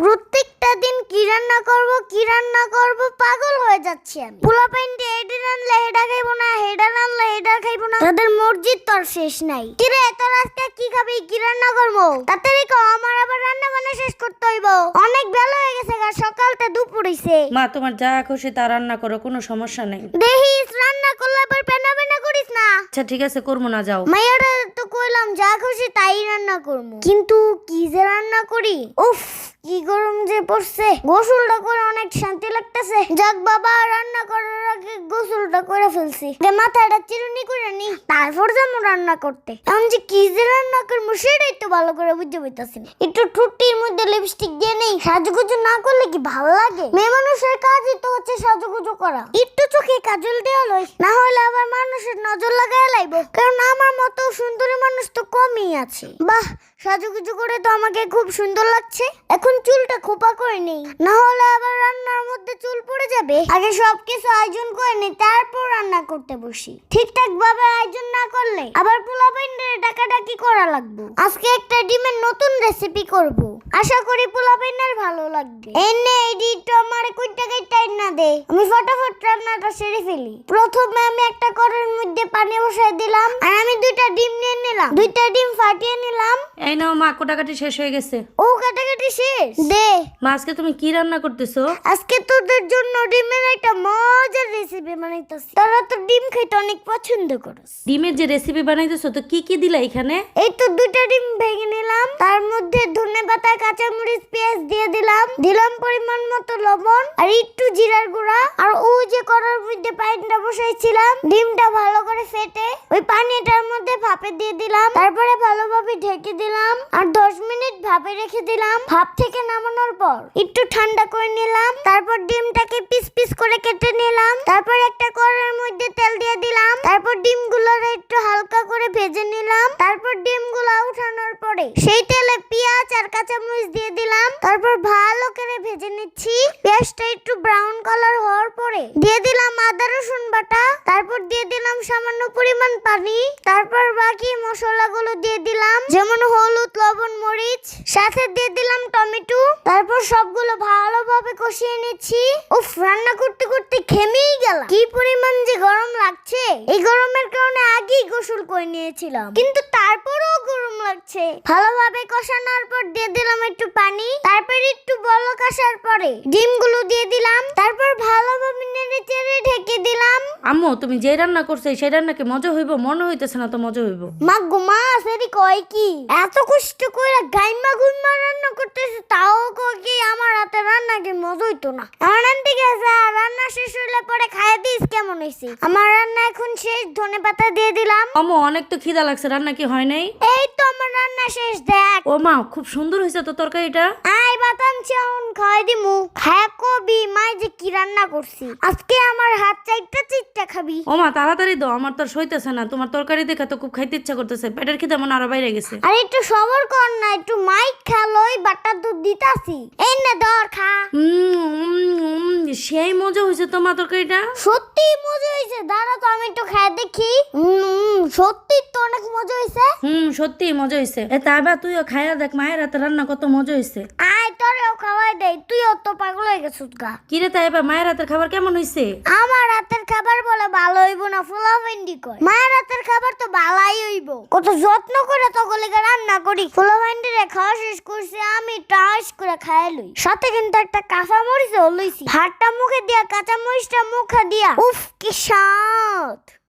প্রত্যেকটা দিন কি রান্না করব কি রান্না করব পাগল হয়ে যাচ্ছি আমি। পোলা পাইন্টে এডি রানলে হেডা খাইবো না হেডা রানলে হেডা খাইবো না। তাদের মসজিদ তোর শেষ নাই। কিরে তোর আজকে কি খাবি কি রান্না করব? তাড়াতাড়ি কও আমার আবার রান্না বান্না শেষ করতে হইব। অনেক বেলা হয়ে গেছে গা সকালতে দুপুর হইছে। মা তোমার যা খুশি তা রান্না করো কোনো সমস্যা নেই। দেখিস রান্না করলে আবার পেনা পেনা করিস না? আচ্ছা ঠিক আছে করব না যাও। মাইয়াটা তো কইলাম যা খুশি তাই রান্না করব। কিন্তু কি যে রান্না করি? উফ কি গরম যে পড়ছে। গোসলটা করে অনেক শান্তি লাগতেছে। যাক বাবা, রান্না করার আগে গোসলটা করে ফেলছি। মাথাটা চিরুনি করে নি। তারপর যাব রান্না করতে। এখন যে কি যে রান্না করব সেটাই তো ভালো করে বুঝতে পারতেছি একটু ঠুটির মধ্যে লিপস্টিক দিয়ে নেই। সাজুগুজু না করলে কি ভালো লাগে? মেয়ে মানুষের কাজই তো হচ্ছে সাজুগুজু করা। একটু চোখে কাজল দেওয়া লয় না হলে আবার মানুষের নজর লাগায় লাইব। কারণ আমার কমই আছে। বাহ, সাজুগুজু করে তো আমাকে খুব সুন্দর লাগছে। এখন চুলটা খোপা করে নেই। না হলে আবার রান্নার মধ্যে চুল পড়ে যাবে। আগে সবকিছু আয়োজন করে নেই তারপর রান্না করতে বসি। ঠিকঠাক ভাবে আয়োজন না করলে আবার পোলা বাইন্ডারে ডাকাডাকি করা লাগবে। আজকে একটা ডিমের নতুন রেসিপি করব। আশা করি পোলা বাইন্ডার ভালো লাগবে। এনে এডিট আমার কই টাকায় টাইম না দে। আমি ফটাফট রান্নাটা সেরে ফেলি। প্রথমে আমি একটা কড়াইয়ের মধ্যে পানি বসাই দিলাম আর আমি দুইটা ডিম নিয়ে নিলাম। দুইটা ডিম ফাটিয়ে নিলাম। এই নাও মা কোটাকাটি শেষ হয়ে গেছে। ও কাটাকাটি শেষ? দে। মা আজকে তুমি কি রান্না করতেছো? আজকে তোদের জন্য ডিমের একটা মজার রেসিপি বানাইতেছি। তারা তো ডিম খাইতে অনেক পছন্দ করস। ডিমের যে রেসিপি বানাইতেছো তো কি কি দিলা এখানে? এই তো দুইটা ডিম ভেঙে নিলাম। তার মধ্যে ধনে পাতা কাঁচামরিচ পেঁয়াজ দিয়ে দিলাম। দিলাম পরিমাণ মতো লবণ আর একটু জিরার গুঁড়া আর ওই যে করার মধ্যে পানিটা বসাইছিলাম, ডিমটা ভালো করে ফেটে ওই পানিটার মধ্যে ভাপে দিয়ে দিলাম। তারপরে ভালোভাবে ঢেকে দিলাম আর দশ মিনিট ভাপে রেখে দিলাম। ভাপ থেকে নামানোর পর একটু ঠান্ডা করে নিলাম, তারপর ডিমটাকে পিস পিস করে কেটে নিলাম। তারপর একটা কড়ার মধ্যে তেল দিয়ে দিলাম। তারপর ডিমগুলোর একটু হালকা করে ভেজে নিলাম। তারপর ডিমগুলো উঠানোর পরে সেই তেলে পেঁয়াজ আর কাঁচামরিচ দিয়ে দিলাম। তারপর ভালো করে ভেজে নিচ্ছি। পেঁয়াজটা একটু ব্রাউন কালার হওয়ার পরে দিয়ে দিলাম আদা রসুন বাটা, তারপর দিয়ে দিলাম সামান্য পরিমাণ পানি, তারপর বাকি মশলাগুলো দিয়ে দিলাম, যেমন হলুদ, লবণ, মরিচ, সাথে দিয়ে দিলাম টমেটো, তারপর সবগুলো ভালোভাবে কষিয়ে নিচ্ছি। উফ, রান্না করতে করতে ঘেমেই গেলাম। কি পরিমাণ যে গরম লাগছে? এই গরমের কারণে আগেই গোসল করে নিয়েছিলাম। কিন্তু তারপরেও গরম লাগছে। ভালোভাবে কষানোর পর দিয়ে দিলাম একটু পানি তারপর একটু বলক আসার পরে ডিমগুলো দিয়ে দিলাম তারপর ভালোভাবে নেড়ে চেড়ে ঢেকে দিলাম। আম্মু তুমি যে রান্না করছ সেই রান্না কি মজা হইব? মনে হইতেছে না তো মজা হইব। মা গোমা সেরি কয় কি? এত কষ্ট করে গাইমা গুইমা রান্না করতেছে তাও হইতো না আমার আন্টি গেছে রান্না শেষ হইলে পরে খাই দিস কেমন হইছে? আমার রান্না এখন শেষ ধনে পাতা দিয়ে দিলাম। অনেক তো খিদা লাগছে রান্না কি হয় নাই? এই তো আমার রান্না শেষ দেখ। ও মা খুব সুন্দর হয়েছে তো তরকারিটা। আই বাতান চাউন খাই দিমু। খায় কবি মাই যে কি রান্না করছি। আজকে আমার হাত চাইটা চিটটা খাবি। ও মা তাড়াতাড়ি দাও আমার তো আর সইতেছে না। তোমার তরকারি দেখে তো খুব খাইতে ইচ্ছা করতেছে পেটের খিদা মনে আরও বাইরে গেছে। আর একটু সবর কর না একটু মাইক বাটা দিতাছি এই না দর খা। সেই মজা হয়েছে তোমার তরকারিটা? সত্যি মজা হয়েছে। দাঁড়া তো আমি একটু খাই দেখি। সত্যি তো অনেক মজা হয়েছে। হুম সত্যি মজা হয়েছে। এ তাবা তুইও খাইয়া দেখ মায়ের হাতে রান্না কত মজা হয়েছে। আয় তোরেও খাওয়াই দেই। তুইও তো পাগল হয়ে গেছিস গা। কিরে তাইবা মায়ের হাতের খাবার কেমন হয়েছে? আমার হাতের খাবার বলে ভালো হইব না ফুলা ভেন্ডি কয় মায়ের হাতের খাবার তো ভালাই হইব। কত যত্ন করে তো গলিকে রান্না করি। ফুলা ভেন্ডি রে খাওয়া শেষ করছি, আমি টাস করে খাই লই। সাথে কিন্তু একটা কাঁচা মরিচ লইছি। ভাতটা মুখে দিয়া কাঁচা মরিচটা মুখে দিয়া। উফ, কি স্বাদ!